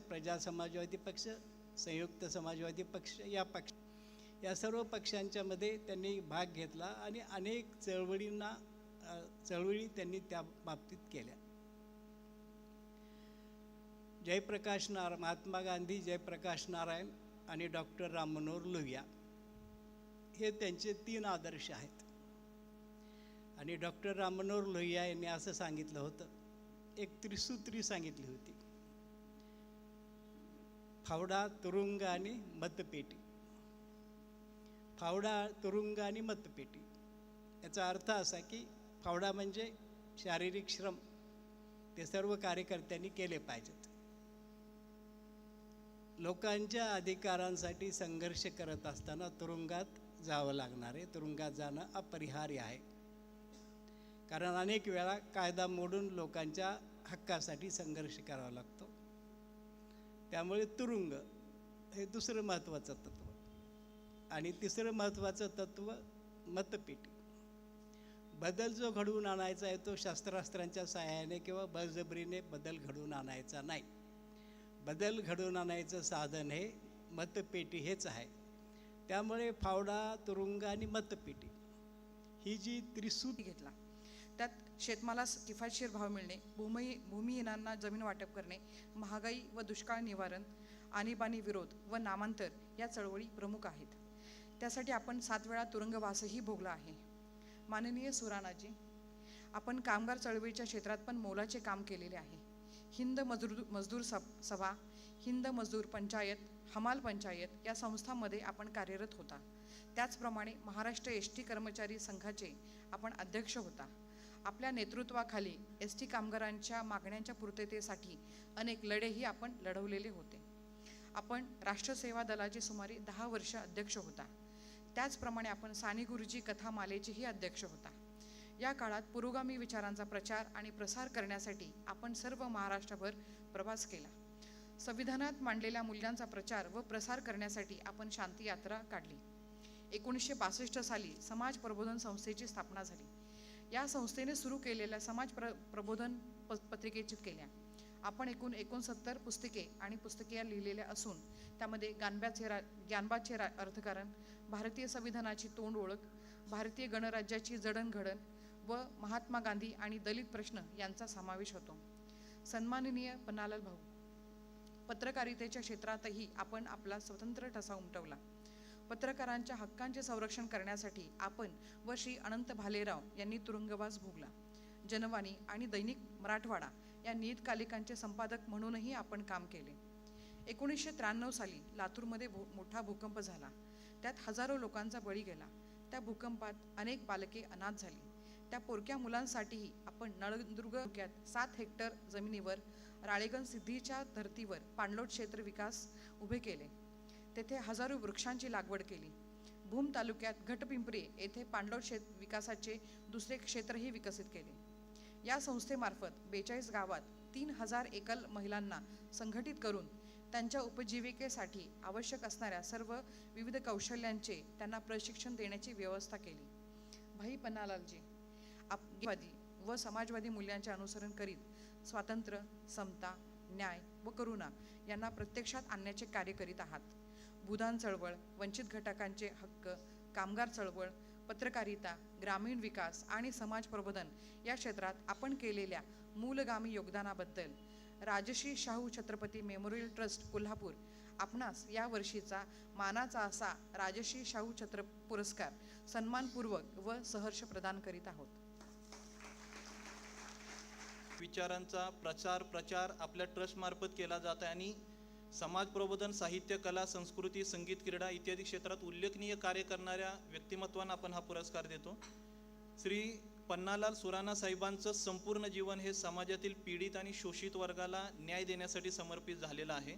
प्रजा समाजवादी पक्ष संयुक्त समाजवादी पक्ष या पक्ष या सर्व पक्षांच्यामध्ये त्यांनी भाग घेतला आणि अनेक चळवळींना चळवळी त्यांनी त्या बाबतीत केल्या. जयप्रकाश नार महात्मा गांधी जयप्रकाश नारायण आणि डॉक्टर राम मनोहर लोहिया हे त्यांचे तीन आदर्श आहेत. आणि डॉक्टर राम मनोहर लोहिया यांनी असं सांगितलं होतं एक त्रिसूत्री सांगितली होती. फावडा तुरुंग आणि मतपेटी. फावडा तुरुंग आणि मतपेटी. याचा अर्थ असा की फावडा म्हणजे शारीरिक श्रम. ते सर्व कार्यकर्त्यांनी केले पाहिजेत. लोकांच्या अधिकारांसाठी संघर्ष करत असताना तुरुंगात जावं लागणार आहे. तुरुंगात जाणं अपरिहार्य आहे. कारण अनेक वेळा कायदा मोडून लोकांच्या हक्कासाठी संघर्ष करावा लागतो. त्यामुळे तुरुंग हे दुसरं महत्त्वाचं तत्त्व आणि तिसरं महत्त्वाचं तत्त्व मतपेटी. बदल जो घडवून आणायचा आहे तो शास्त्रास्त्रांच्या सहाय्याने किंवा बळजबरीने बदल घडवून आणायचा नाही. बदल घडवून आणायचं साधन हे मतपेटी हेच आहे. त्यामुळे फावडा तुरुंग आणि मतपेटी ही जी त्रिसूट घेतला. त्यात शेतमालास किफायतशीर भाव मिळणे भूमी भूमिहीनांना जमीन वाटप करणे महागाई व दुष्काळ निवारण आणीबाणी विरोध व नामांतर या चळवळी प्रमुख आहेत. त्यासाठी आपण सात वेळा तुरुंगवासही भोगला आहे. माननीय सुराणाजी आपण कामगार चळवळीच्या क्षेत्रात पण मोलाचे काम केलेले आहे. हिंद मजूर मजदूर सभा हिंद मजदूर पंचायत हमाल पंचायत या संस्थांमध्ये आपण कार्यरत होता. त्याचप्रमाणे महाराष्ट्र एस टी कर्मचारी संघाचे आपण अध्यक्ष होता. आपल्या नेतृत्वाखाली एस टी कामगारांच्या मागण्यांच्या पूर्ततेसाठी अनेक लढेही आपण लढवलेले होते. आपण राष्ट्रसेवा दलाचे सुमारे दहा वर्ष अध्यक्ष होता. त्याचप्रमाणे आपण साने गुरुजी कथामालेचेही अध्यक्ष होता. या काळात पुरोगामी विचारांचा प्रचार आणि प्रसार करण्यासाठी आपण सर्व महाराष्ट्रभर प्रवास केला. संविधानात मांडलेल्या मूल्यांचा प्रचार व प्रसार करण्यासाठी आपण शांती यात्रा काढली. एकोणीसशे बासष्ट साली समाज प्रबोधन संस्थेची स्थापना झाली. या संस्थेने सुरू केलेल्या समाज प्र प्रबोधन प पत्रिकेची केल्या. आपण एकूण एकोणसत्तर पुस्तके आणि पुस्तके लिहिलेल्या असून त्यामध्ये गानब्याचे रा ज्ञानबाचे रा अर्थकारण भारतीय संविधानाची तोंड ओळख भारतीय गणराज्याची जडणघडण व महात्मा गांधी आणि दलित प्रश्न यांचा समावेश होतो. सन्माननीय पन्नालाल भाऊ पत्रकारितेच्या क्षेत्रातही आपण आपला स्वतंत्र ठसा उमटवला. पत्रकारांच्या हक्कांचे संरक्षण करण्यासाठी आपण व श्री अनंत भालेराव यांनी तुरुंगवास भोगला. जनवाणी आणि दैनिक मराठवाडा या नियतकालिकांचे संपादक म्हणूनही आपण काम केले. एकोणीसशे त्र्याण्णव साली लातूरमध्ये भू मोठा भूकंप झाला. त्यात हजारो लोकांचा बळी गेला. त्या भूकंपात अनेक बालके अनाथ झाली. त्या पोरक्या मुलांसाठीही आपण नळदुर्ग तालुक्यात सात हेक्टर जमिनीवर राळेगण सिद्धीच्या धर्तीवर पाणलोट क्षेत्र विकास उभे केले. तेथे हजारो वृक्षांची लागवड केली. भूम तालुक्यात घटपिंपरी येथे पांडव शेत विकासाचे दुसरे क्षेत्रही विकसित केले. या संस्थेमार्फत बेचाळीस गावात तीन हजार एकल महिलांना संघटित करून त्यांच्या उपजीविकेसाठी आवश्यक असणाऱ्या सर्व विविध कौशल्यांचे त्यांना प्रशिक्षण देण्याची व्यवस्था केली. भाई पन्नालालजी आपवादी व समाजवादी मूल्यांचे अनुसरण करीत स्वातंत्र्य समता न्याय व करुणा यांना प्रत्यक्षात आणण्याचे कार्य करीत आहात. भूदान चळवळ वंचित घटकांचे हक्क कामगार चळवळ पत्रकारिता ग्रामीण विकास आणि समाज प्रबोधन या क्षेत्रात आपण केलेल्या मूलगामी योगदानाबद्दल राजश्री शाहू छत्रपती मेमोरियल ट्रस्ट कोल्हापूर आपणास या वर्षीचा मानाचा असा राजश्री शाहू छत्र पुरस्कार सन्मानपूर्वक व सहर्ष प्रदान करीत आहोत. विचारांचा प्रचार प्रचार आपल्या ट्रस्टमार्फत केला जात आहे आणि समाज प्रबोधन साहित्य कला संस्कृती संगीत क्रीडा इत्यादी क्षेत्रात उल्लेखनीय कार्य करणाऱ्या व्यक्तिमत्वांना आपण हा पुरस्कार देतो. श्री पन्नालाल सुराणा साहेबांचं संपूर्ण जीवन हे समाजातील पीडित आणि शोषित वर्गाला न्याय देण्यासाठी समर्पित झालेलं आहे.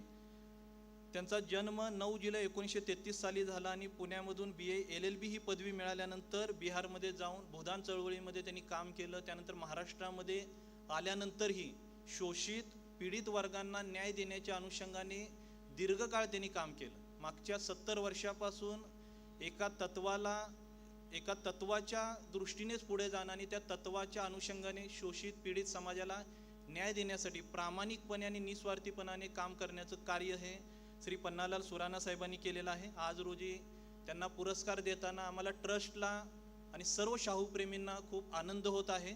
त्यांचा जन्म नऊ जुलै एकोणीसशे तेहतीस साली झाला आणि पुण्यामधून बी ए एल एल बी ही पदवी मिळाल्यानंतर बिहारमध्ये जाऊन भूदान चळवळीमध्ये त्यांनी काम केलं. त्यानंतर महाराष्ट्रामध्ये आल्यानंतरही शोषित पीडित वर्गांना न्याय देण्याच्या अनुषंगाने दीर्घकाळ त्यांनी काम केलं. मागच्या सत्तर वर्षापासून एका तत्वाला एका तत्वाच्या दृष्टीनेच पुढे जाणं आणि त्या तत्वाच्या अनुषंगाने शोषित पीडित समाजाला न्याय देण्यासाठी प्रामाणिकपणे आणि निस्वार्थीपणाने काम करण्याचं कार्य हे श्री पन्नालाल सुराणा साहेबांनी केलेलं आहे. आज रोजी त्यांना पुरस्कार देताना आम्हाला ट्रस्टला आणि सर्व शाहूप्रेमींना खूप आनंद होत आहे.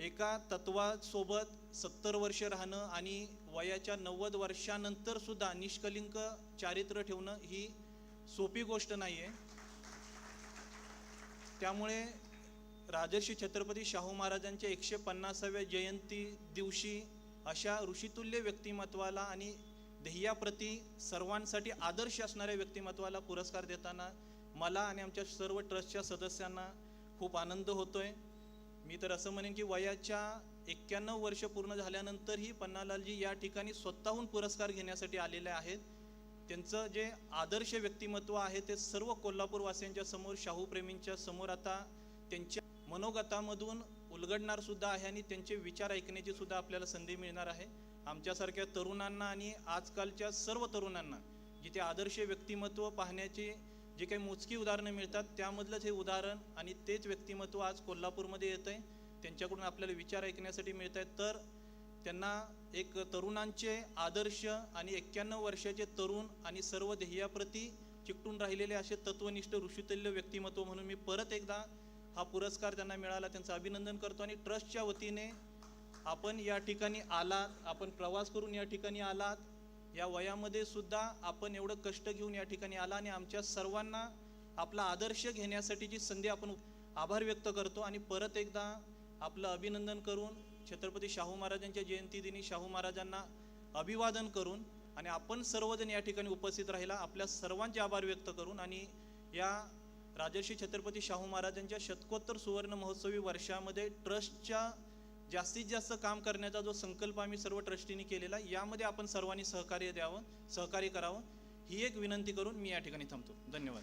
एका तत्वासोबत सत्तर वर्ष राहणं आणि वयाच्या नव्वद वर्षानंतर सुद्धा निष्कलिंक चारित्र्य ठेवणं ही सोपी गोष्ट नाही आहे त्यामुळे राजर्षी छत्रपती शाहू महाराजांच्या एकशे पन्नासाव्या जयंती दिवशी अशा ऋषितुल्य व्यक्तिमत्वाला आणि ध्येयाप्रती सर्वांसाठी आदर्श असणाऱ्या व्यक्तिमत्वाला पुरस्कार देताना मला आणि आमच्या सर्व ट्रस्टच्या सदस्यांना खूप आनंद होतो आहे मी तर असं म्हणेन की वयाच्या एक्क्याण्णव वर्ष पूर्ण झाल्यानंतरही पन्नालालजी या ठिकाणी स्वतःहून पुरस्कार घेण्यासाठी आलेले आहेत. त्यांचं जे आदर्श व्यक्तिमत्व आहे ते सर्व कोल्हापूरवासियांच्या समोर शाहूप्रेमींच्या समोर आता त्यांच्या मनोगतामधून उलगडणार सुद्धा आहे आणि त्यांचे विचार ऐकण्याची सुद्धा आपल्याला संधी मिळणार आहे. आमच्यासारख्या तरुणांना आणि आजकालच्या सर्व तरुणांना जिथे आदर्श व्यक्तिमत्व पाहण्याची जे काही मोजकी उदाहरणं मिळतात त्यामधलंच हे उदाहरण आणि तेच व्यक्तिमत्व आज कोल्हापूरमध्ये येतं आहे त्यांच्याकडून आपल्याला विचार ऐकण्यासाठी मिळत आहेत तर त्यांना एक तरुणांचे आदर्श आणि एक्क्याण्णव वर्षाचे तरुण आणि सर्व ध्येयाप्रती चिकटून राहिलेले असे तत्वनिष्ठ ऋषितल्य व्यक्तिमत्व म्हणून मी परत एकदा हा पुरस्कार त्यांना मिळाला. त्यांचं अभिनंदन करतो आणि ट्रस्टच्या वतीने आपण या ठिकाणी आलात. आपण प्रवास करून या ठिकाणी आलात. या वयामध्ये सुद्धा आपण एवढं कष्ट घेऊन या ठिकाणी आला आणि आमच्या सर्वांना आपला आदर्श घेण्यासाठीची संधी आपण आभार व्यक्त करतो आणि परत एकदा आपलं अभिनंदन करून छत्रपती शाहू महाराजांच्या जयंतीदिनी शाहू महाराजांना अभिवादन करून आणि आपण सर्वजण या ठिकाणी उपस्थित राहिला आपल्या सर्वांचे आभार व्यक्त करून आणि या राजर्षी छत्रपती शाहू महाराजांच्या शतकोत्तर सुवर्ण महोत्सवी वर्षामध्ये ट्रस्टच्या जास्तीत जास्त काम करण्याचा जो संकल्प आम्ही सर्व ट्रस्टींनी केलेला यामध्ये आपण सर्वांनी सहकार्य द्यावं सहकार्य करावं ही एक विनंती करून मी या ठिकाणी थांबतो. धन्यवाद.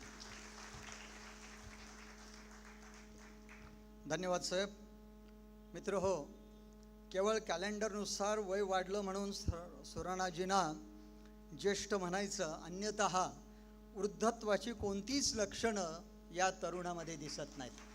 धन्यवाद साहेब. मित्र हो केवळ कॅलेंडरनुसार वय वाढलं म्हणून सु- सुराणाजींना ज्येष्ठ म्हणायचं अन्यत वृद्धत्वाची कोणतीच लक्षणं या तरुणामध्ये दिसत नाहीत.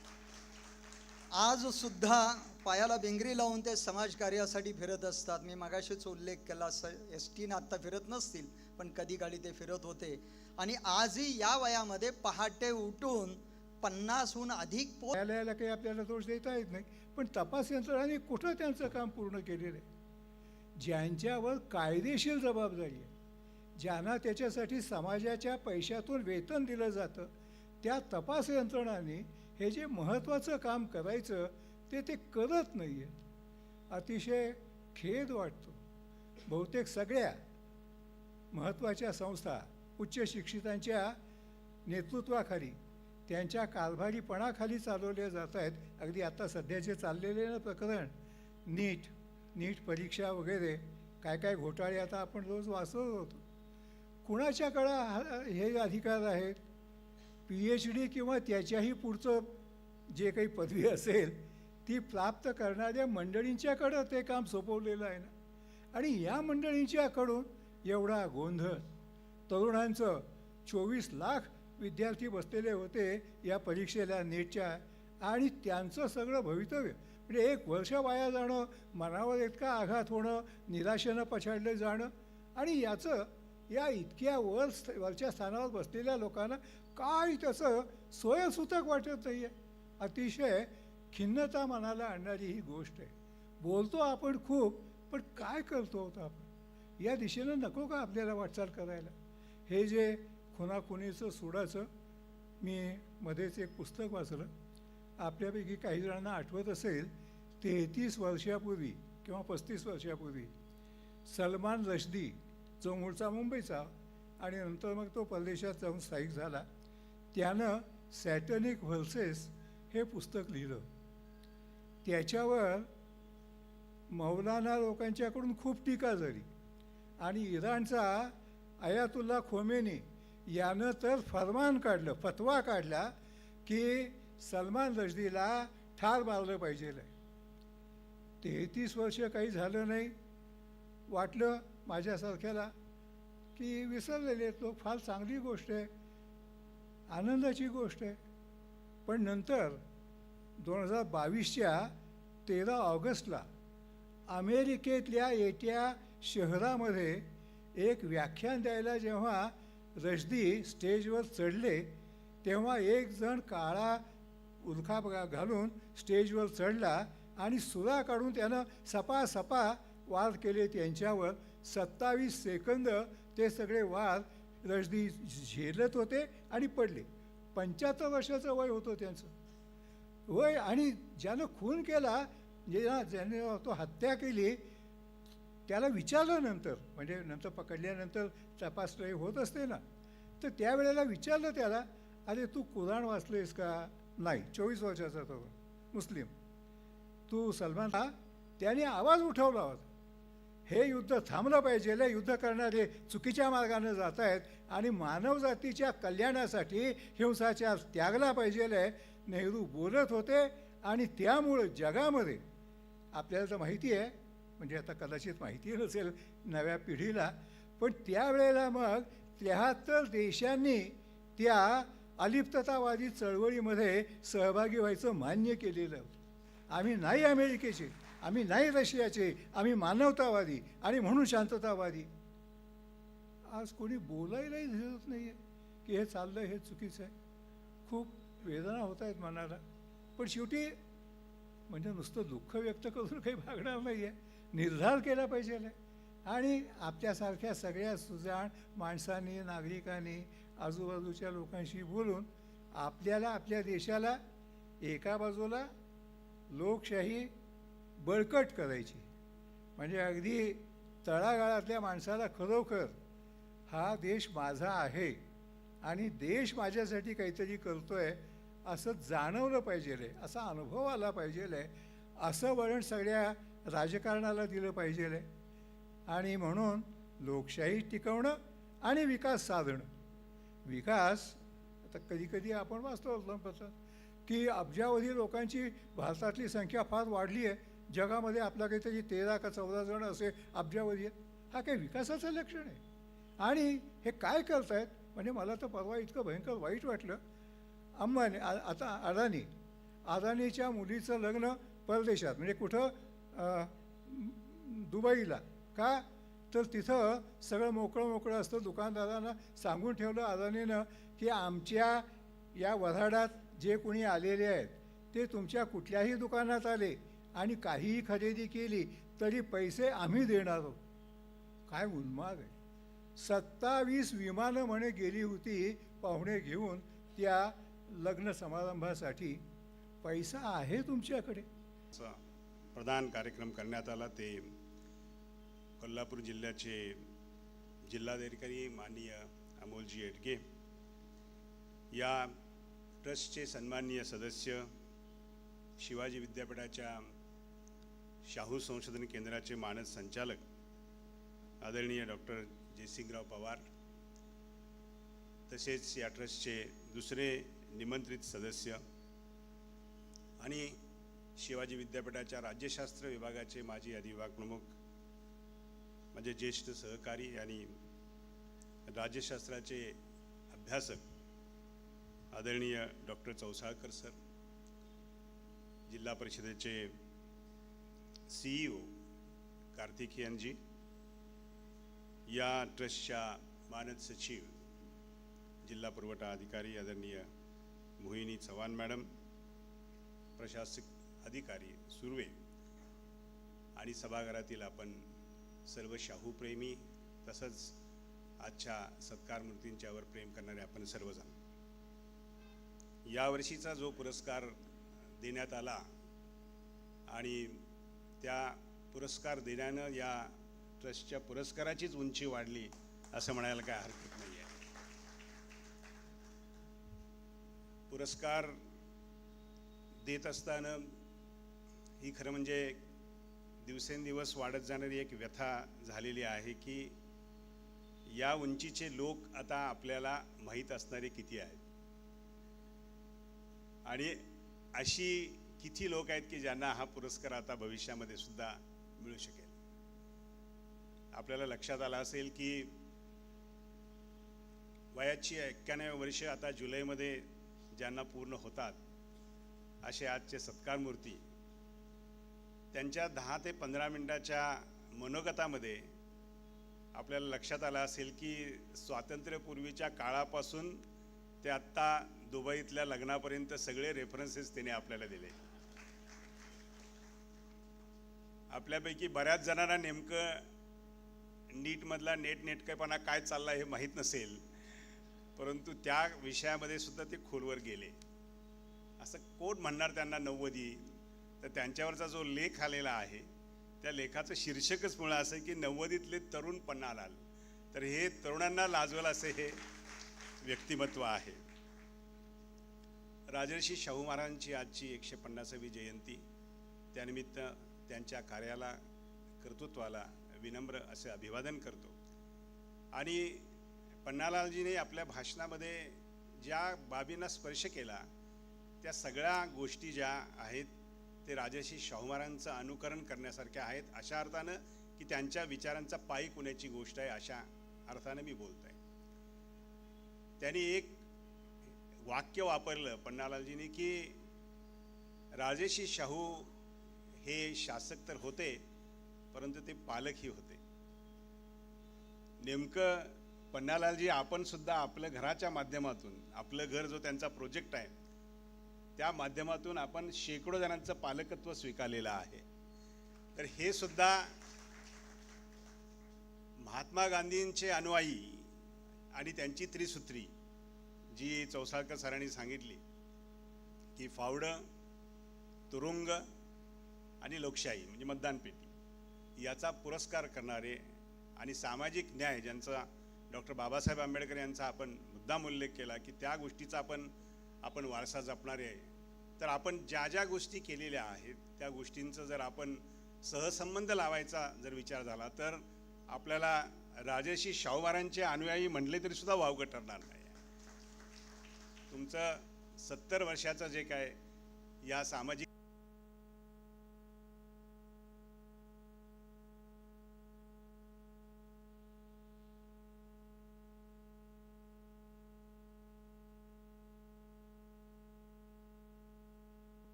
आज सुद्धा पायाला बेंगरी लावून ते समाजकार्यासाठी फिरत असतात. मी मगाशीच उल्लेख केला स एस टीनं आत्ता फिरत नसतील पण कधी काळी ते फिरत होते. आणि आजही या वयामध्ये पहाटे उठून पन्नासहून अधिक न्यायालयाला काही आपल्याला दोष देता येत नाही पण तपास यंत्रणाने कुठं त्यांचं काम पूर्ण केलेलं आहे? ज्यांच्यावर कायदेशीर जबाबदारी आहे ज्यांना त्याच्यासाठी समाजाच्या पैशातून वेतन दिलं जातं त्या तपास यंत्रणाने हे जे महत्त्वाचं काम करायचं ते ते करत नाही आहेत अतिशय खेद वाटतो. बहुतेक सगळ्या महत्त्वाच्या संस्था उच्च शिक्षितांच्या नेतृत्वाखाली त्यांच्या कारभारीपणाखाली चालवल्या जात आहेत अगदी आता सध्याचे चाललेले ना प्रकरण नीट नीट परीक्षा वगैरे काय काय घोटाळे आता आपण रोज वाचत होतो. कुणाच्याकडं हे अधिकार आहेत? पी एच डी किंवा त्याच्याही पुढचं जे काही पदवी असेल ती प्राप्त करणाऱ्या मंडळींच्याकडं ते काम सोपवलेलं आहे ना. आणि या मंडळींच्याकडून एवढा गोंधळ तरुणांचं चोवीस लाख विद्यार्थी बसलेले होते या परीक्षेला नीटच्या आणि त्यांचं सगळं भवितव्य. म्हणजे एक वर्ष वाया जाणं मनावर इतका आघात होणं निराशेनं पछाडलं जाणं आणि याचं या इतक्या वर वरच्या स्थानावर बसलेल्या लोकांना काय त्याचं सोयसूतक वाटत नाही आहे अतिशय खिन्नता मनाला आणणारी ही गोष्ट आहे. बोलतो आपण खूप पण काय करतो होतो आपण? या दिशेनं नको का आपल्याला वाटचाल करायला? हे जे खुनाखुनीचं सोडाचं मी मध्येच एक पुस्तक वाचलं. आपल्यापैकी काही जणांना आठवत असेल तेहतीस वर्षापूर्वी किंवा पस्तीस वर्षापूर्वी सलमान रश्दी जो मूळचा मुंबईचा आणि नंतर मग तो परदेशात जाऊन स्थायिक झाला त्यानं सॅटनिक व्हर्सेस हे पुस्तक लिहिलं. त्याच्यावर मौलाना लोकांच्याकडून खूप टीका झाली आणि इराणचा अयातुल्ला खोमेनी यानं तर फरमान काढलं फतवा काढला की सलमान रजदीला ठार मारलं पाहिजे तेहतीस वर्ष काही झालं नाही वाटलं माझ्यासारख्याला की विसरलेले आहेत लोक फार चांगली गोष्ट आहे आनंदाची गोष्ट आहे. पण नंतर दोन हजार बावीसच्या तेरा ऑगस्टला अमेरिकेतल्या येत्या शहरामध्ये एक व्याख्यान द्यायला जेव्हा रशदी स्टेजवर चढले तेव्हा एक जण काळा उलखा घालून स्टेजवर चढला आणि सुरा काढून त्यानं सपा सपा वाद केले त्यांच्यावर सत्तावीस सेकंद ते सगळे वाद रजनी झेलत होते आणि पडले. पंच्याहत्तर वर्षाचं वय होतं त्यांचं. वय आणि ज्यानं खून केला म्हणजे ज्या ज्याने तो हत्या केली त्याला विचारलं नंतर म्हणजे नंतर पकडल्यानंतर तपास होत असते ना तर त्यावेळेला विचारलं त्याला अरे तू कुराण वाचलेस का? नाही चोवीस वर्षाचा तो मुस्लिम. तू सलमान हा त्याने आवाज उठवला होता. हे युद्ध थांबलं पाहिजे. युद्ध करणारे चुकीच्या मार्गाने जात आहेत आणि मानवजातीच्या कल्याणासाठी हिंसाचार त्यागला पाहिजे. नेहरू बोलत होते आणि त्यामुळं जगामध्ये आपल्याला तर माहिती आहे म्हणजे आता कदाचित माहिती नसेल नव्या पिढीला पण त्यावेळेला मग त्र्याहत्तर देशांनी त्या अलिप्ततावादी चळवळीमध्ये सहभागी व्हायचं मान्य केलेलं आम्ही नाही अमेरिकेचे. आम्ही नाही रशियाचे आम्ही मानवतावादी आणि म्हणून शांततावादी. आज कोणी बोलायलाही दिसत नाही आहे की हे चाललं हे चुकीचं आहे. खूप वेदना होत आहेत मनाला. पण शेवटी म्हणजे नुसतं दुःख व्यक्त करून काही भागणार नाही आहे निर्धार केला पाहिजे. आणि आपल्यासारख्या सगळ्या सुजाण माणसांनी नागरिकांनी आजूबाजूच्या लोकांशी बोलून आपल्याला आपल्या देशाला एका बाजूला लोकशाही बळकट करायची. म्हणजे अगदी तळागाळातल्या माणसाला खरोखर हा देश माझा आहे आणि देश माझ्यासाठी काहीतरी करतो आहे असं जाणवलं पाहिजे असा अनुभव आला पाहिजे असं वळण सगळ्या राजकारणाला दिलं पाहिजे आणि म्हणून लोकशाही टिकवणं आणि विकास साधणं. विकास आता कधीकधी आपण वाचतो वर्तमानपत्रात की अब्जावधी लोकांची भारतातली संख्या फार वाढली आहे जगामध्ये आपला काहीतरी तेरा का चौदा जण असे अब्जावधी आहेत. हा काही विकासाचं लक्षण आहे. आणि हे काय करतायत? म्हणजे मला तर परवा इतकं भयंकर वाईट वाटलं. अंबानी आता अदानी अदानीच्या मुलीचं लग्न परदेशात म्हणजे कुठं? दुबईला. का? तर तिथं सगळं मोकळं मोकळं असतं. दुकानदारांना सांगून ठेवलं अदानीनं की आमच्या या वऱ्हाडात जे कोणी आलेले आहेत ते तुमच्या कुठल्याही दुकानात आले. आणि काहीही खरेदी केली तरी पैसे आम्ही देणार आहोत. काय उन्माग आहे. सत्तावीस विमानं म्हणे गेली होती पाहुणे घेऊन त्या लग्न समारंभासाठी. पैसा आहे तुमच्याकडे? प्रधान कार्यक्रम करण्यात आला. ते कोल्हापूर जिल्ह्याचे जिल्हाधिकारी माननीय अमोलजी एडगे. या ट्रस्टचे सन्माननीय सदस्य शिवाजी विद्यापीठाच्या शाहू संशोधन केंद्राचे मानद संचालक आदरणीय डॉक्टर जयसिंगराव पवार तसेच या ट्रस्टचे दुसरे निमंत्रित सदस्य आणि शिवाजी विद्यापीठाच्या राज्यशास्त्र विभागाचे माजी अधिविभाग प्रमुख माझे ज्येष्ठ सहकारी आणि राज्यशास्त्राचे अभ्यासक आदरणीय डॉक्टर चौसाळकर सर जिल्हा परिषदेचे सीईओ कार्तिकेयनजी या ट्रस्टच्या मानद सचिव जिल्हा पुरवठा अधिकारी आदरणीय मोहिनी चव्हाण मॅडम प्रशासक अधिकारी सुर्वे आणि सभागृहातील आपण सर्व शाहूप्रेमी तसंच आजच्या सत्कार मूर्तींच्यावर प्रेम करणारे आपण सर्वजण. यावर्षीचा जो पुरस्कार देण्यात आला आणि त्या पुरस्कार देण्यानं या ट्रस्टच्या पुरस्काराचीच उंची वाढली असं म्हणायला काय हरकत नाही आहे पुरस्कार देत असताना ही खरं म्हणजे दिवसेंदिवस वाढत जाणारी एक व्यथा झालेली आहे की या उंचीचे लोक आता आपल्याला माहीत असणारे किती आहेत. आणि अशी किती लोक आहेत की ज्यांना हा पुरस्कार आता भविष्यामध्ये सुद्धा मिळू शकेल? आपल्याला लक्षात आलं असेल की वयाची एक्क्याण्णव वर्ष आता जुलैमध्ये ज्यांना पूर्ण होतात असे आजचे सत्कार मूर्ती त्यांच्या दहा ते पंधरा मिनिटाच्या मनोगतामध्ये आपल्याला लक्षात आलं असेल की स्वातंत्र्यपूर्वीच्या काळापासून ते आत्ता दुबईतल्या लग्नापर्यंत सगळे रेफरन्सेस त्याने आपल्याला दिले. आपल्यापैकी बऱ्याच जणांना नेमकं नीटमधला नेट नेटकेपणा काय चालला हे माहीत नसेल परंतु त्या विषयामध्ये सुद्धा ते खोलवर गेले. असं कोण म्हणणार त्यांना नव्वदी? तर त्यांच्यावरचा जो लेख आलेला आहे त्या लेखाचं शीर्षकच मुळं असं की नव्वदीतले तरुण पन्नालाल. तर हे तरुणांना लाजवेल असे हे व्यक्तिमत्व आहे. राजर्षी शाहू महाराजांची आजची एकशे पन्नासावी जयंती त्यानिमित्त त्यांच्या कार्याला कर्तृत्वाला विनम्र असे अभिवादन करतो. आणि पन्नालालजीने आपल्या भाषणामध्ये ज्या बाबींना स्पर्श केला त्या सगळ्या गोष्टी ज्या आहेत ते राजर्षी शाहू महाराजांचं अनुकरण करण्यासारख्या आहेत अशा अर्थानं की त्यांच्या विचारांचा पायी कुण्याची गोष्ट आहे अशा अर्थानं मी बोलत आहे त्यांनी एक वाक्य वापरलं पन्नालालजीने की राजेशी शाहू हे शासक तर होते परंतु ते पालकही होते. नेमकं पन्नालालजी आपण सुद्धा आपल्या घराच्या माध्यमातून आपलं घर जो त्यांचा प्रोजेक्ट आहे त्या माध्यमातून आपण शेकडो जणांचं पालकत्व स्वीकारलेलं आहे. तर हे सुद्धा महात्मा गांधींचे अनुयायी आणि त्यांची त्रिसूत्री जी चौसाळकर सरांनी सांगितली की फावडं तुरुंग आणि लोकशाही म्हणजे मतदान पेटी याचा पुरस्कार करणारे आणि सामाजिक न्याय ज्यांचा डॉक्टर बाबासाहेब आंबेडकर यांचा आपण मुद्दाम उल्लेख केला की त्या गोष्टीचा आपण आपण वारसा जपणारे आहे. तर आपण ज्या ज्या गोष्टी केलेल्या आहेत त्या गोष्टींचं जर आपण सहसंबंध लावायचा जर विचार झाला तर आपल्याला राजर्षी शाहू महाराजांचे अनुयायी म्हणले तरी सुद्धा वावगं ठरणार नाही. तुमचं सत्तर वर्षाचं जे काय या सामाजिक